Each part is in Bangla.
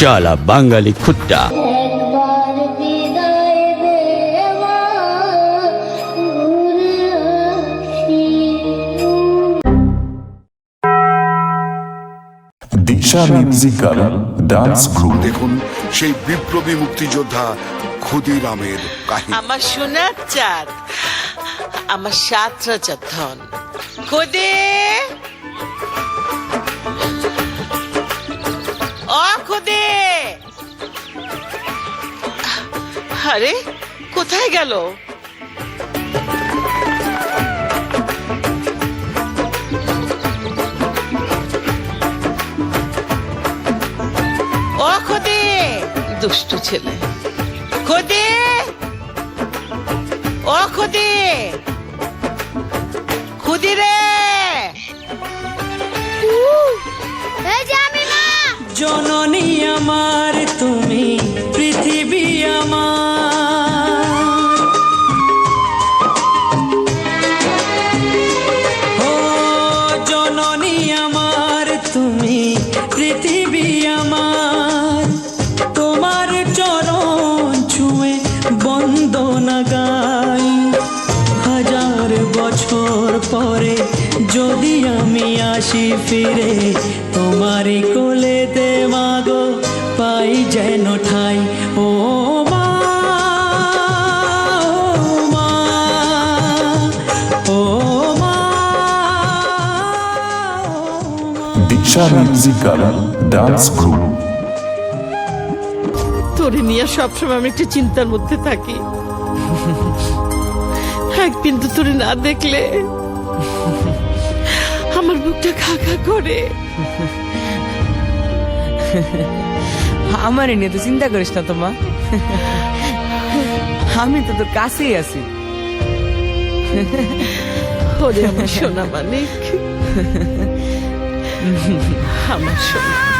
শালা বাঙালি খুট্টা। একবার বিদায় দে মা ঘুরে আসি। Disha musical dance group. দেখুন সেই বিপ্লবী মুক্তিযোদ্ধা ক্ষুদিরামের কাহিনী। আমার সোনার চাঁদ আমার সাত রাজার ধন। খুদে ও খুদে আরে কোথায় গেল? ও খুদে দুষ্টু ছেলে। খুদে! ও খুদি খুদি রে! জননী আমার, তুমি পৃথিবী আমার। ও জননী আমার, তুমি পৃথিবী আমার। তোমার চরণ ছুঁয়ে বন্দনা গাই। হাজার বছর পরে যদি আমি আসি ফিরে তোমারই যেন ঠাই। ও মা ও মা ও মা দিশা মিউজিক্যাল ডান্স গ্রুপ। তোরে নিয়ে সবসময় আমি একটু চিন্তার মধ্যে থাকি। একদিন তো তোরে না দেখলে আমার বুকটা খা খা করে। আমার নিয়ে তো চিন্তা করিস না তোমা। আমি তো তোর কাছেই আছি। সোনা মানিক আমার সোনা।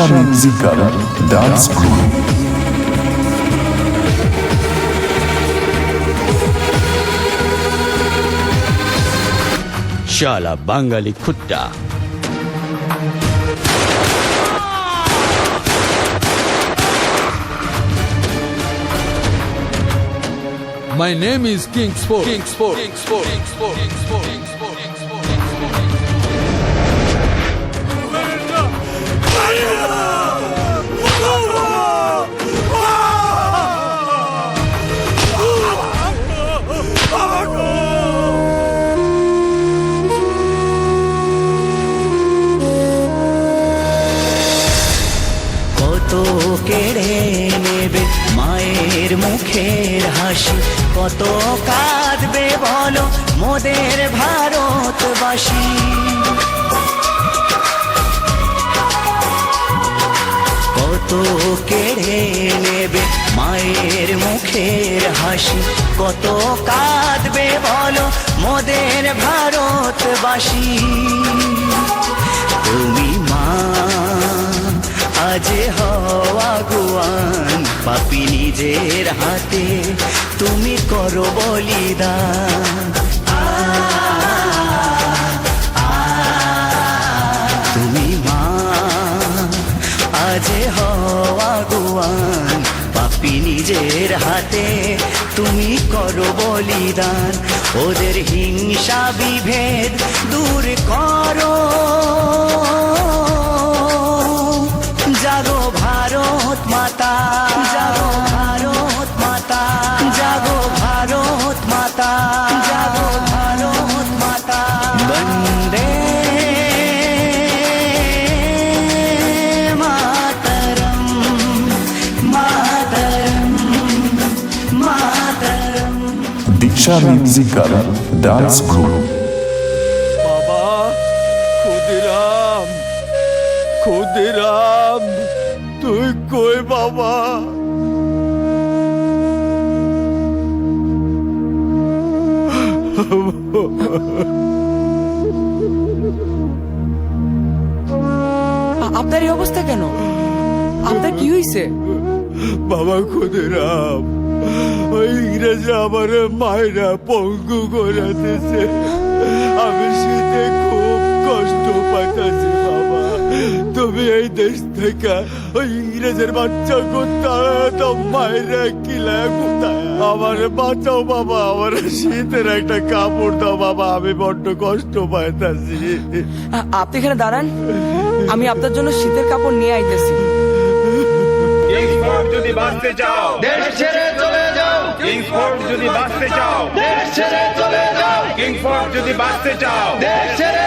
না দিশা মিউজিক্যাল ডান্স গ্রুপ শালা বাঙালি খুট্টা My name is King Sport. King Sport. King Sport. King Sport. King Sport. King Sport. King Sport. কত কেড়ে নেবে মায়ের মুখের হাসি? কত কাঁদবে বলো মোদের ভারতবাসী? কত কেড়ে নেবে মায়ের মুখের হাসি। কত কাঁদবে বলো মোদের ভারতবাসী। তুমি মা, আজ হওয়া গুয়ান, পাপি নিজের হাতে তুমি করো বলিদান। নিজের হাতে তুমি করো বলিদান। ওদের হিংসা বিভেদ দূর করো। জাগো ভারত মাতা, জাগো ভারত মাতা, জাগো ভারত মাতা, জাগো ভারত মাতা। Diksha Musical Dance Group. বাবা ক্ষুদিরাম ক্ষুদিরাম তুই কই বাবা? আ- আপনার এই অবস্থা কেন? আপনার কি হয়েছে বাবা ক্ষুদিরাম। ওই ইংরেজ আমার মায়েরা পঙ্গু করে দিছে আমি শীতে খুব কষ্ট পাইতেছি, বাবা। তুমি এই দেশ থেকে ওই ইংরেজের বাচ্চা কোথায়? তো মায়েরা কিলা কোথায়? আমার বাঁচাও, বাবা। আমার শীতের একটা কাপড় দাও, বাবা। আমি বড্ড কষ্ট পাইতেছি। আপনি এখানে দাঁড়ান। আমি আপনার জন্য শীতের কাপড় নিয়ে আইতেছি। কিংসফোর্ড যদি বাঁচতে চাও। দেশ ছেড়ে চলে যাও। কিংসফোর্ড যদি বাঁচতে চাও। দেশ ছেড়ে চলে যাও। কিংসফোর্ড যদি বাঁচতে চাও। দেশ ছেড়ে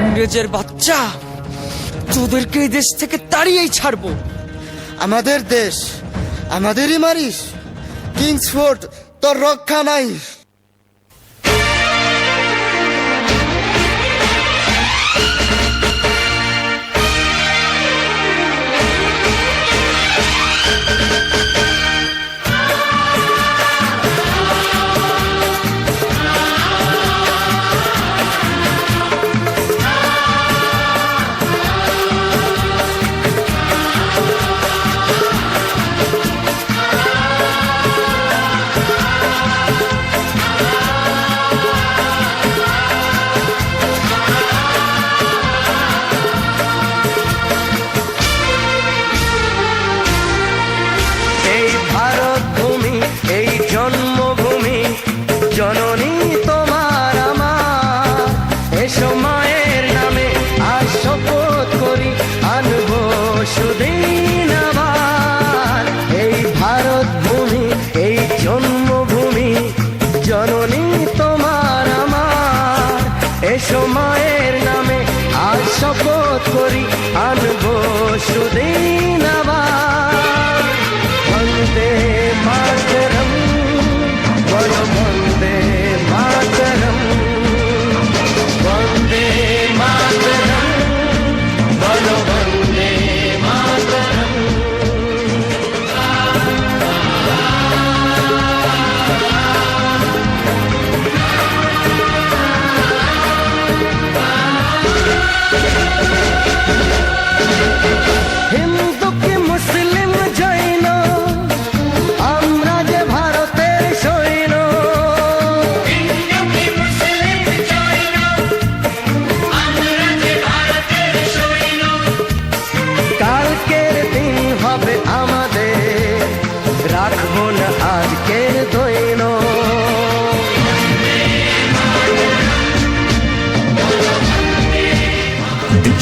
ইংরেজের বাচ্চা তোদেরকে এই দেশ থেকে তাড়িয়েই ছাড়বো। আমাদের দেশ আমাদেরই মারিস। কিংসফোর্ড তোর রক্ষা নাই।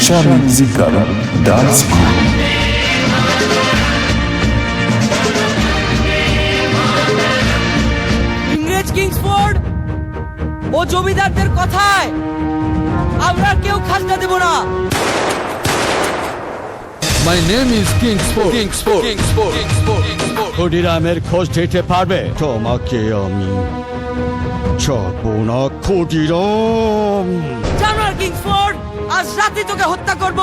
Diksha Musical Dance Group. ইংরেজ কিংসফোর্ড ও জমিদারদের কথায় আমরা কেউ খাজনা দেব না My name is Kingsport. Kingsport. Kingsport. Kingsport. Kingsport. ক্ষুদিরামের খোঁজ দিতে পারবে তোমাকে আমি ছাড়বো না ক্ষুদিরাম জানোয়ার কিংসফোর্ড আজ রাতে তোকে হত্যা করব।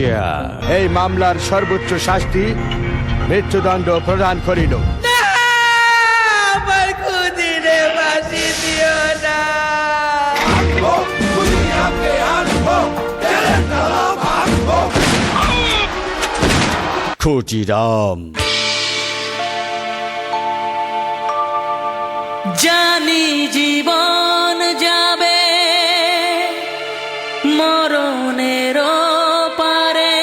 আচ্ছা, এই মামলার সর্বোচ্চ শাস্তি মৃত্যুদণ্ড প্রদান করিল। ক্ষুদিরাম জানি জীবন যাবে মরণের পারে।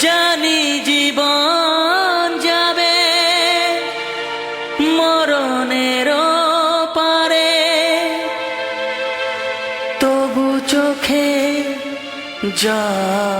জানি জীবন যাবে মরণের পারে। তবু চোখে জল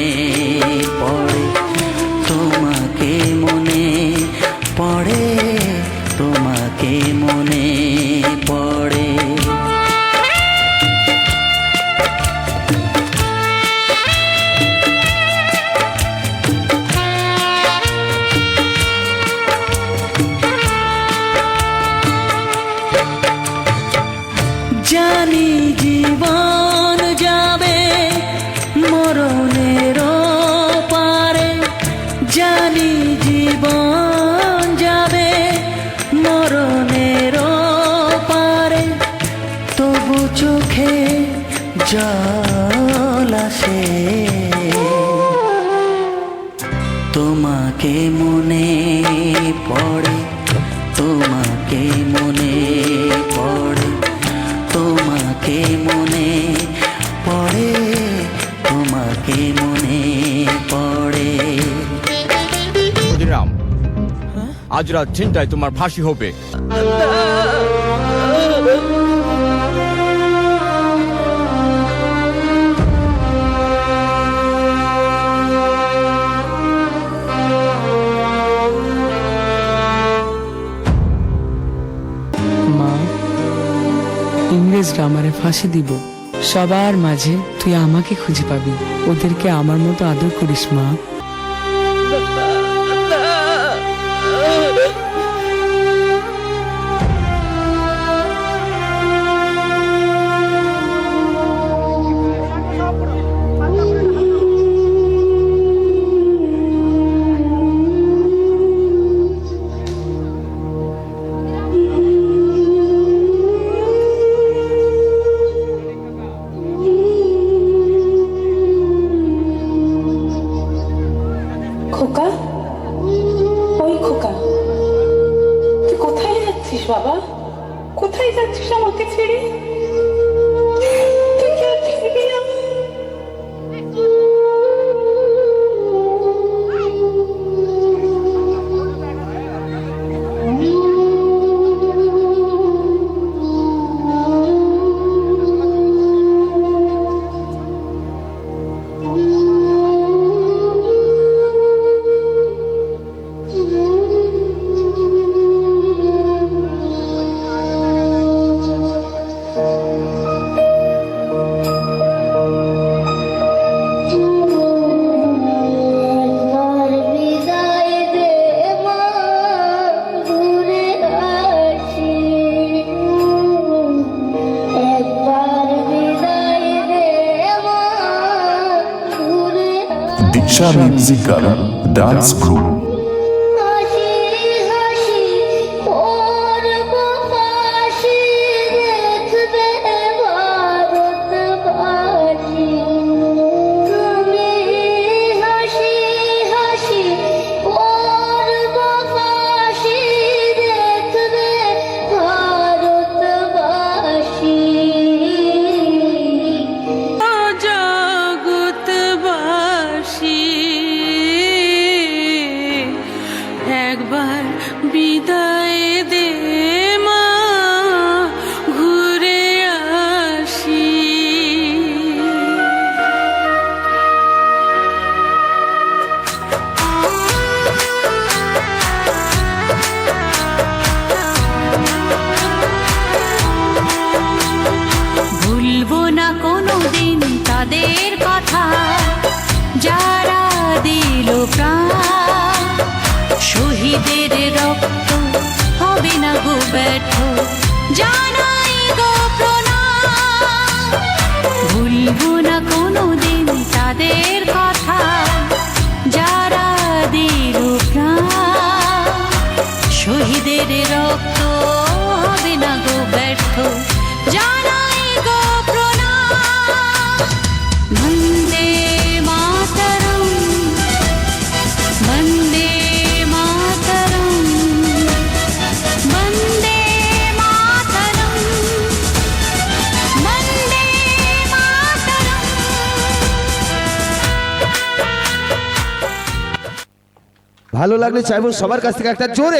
জল আসে। তোমাকে মনে পড়ে তোমাকে মনে পড়ে তোমাকে মনে পড়ে তোমাকে মনে পড়ে। আজ রাত চিন্তায় তোমার ফাঁসি হবে। ইংরেজরা আমারে ফাঁসি দিব। সবার মাঝে তুই আমাকে খুঁজে পাবি। ওদেরকে আমার মতো আদর করিস, মা। দীক্ষা মিউজিক্যাল ডান্স গ্রুপ বুকের রক্ত হবে না গো ব্যর্থ ভালো লাগলে চাইব সবার কাছ থেকে একটা জোরে।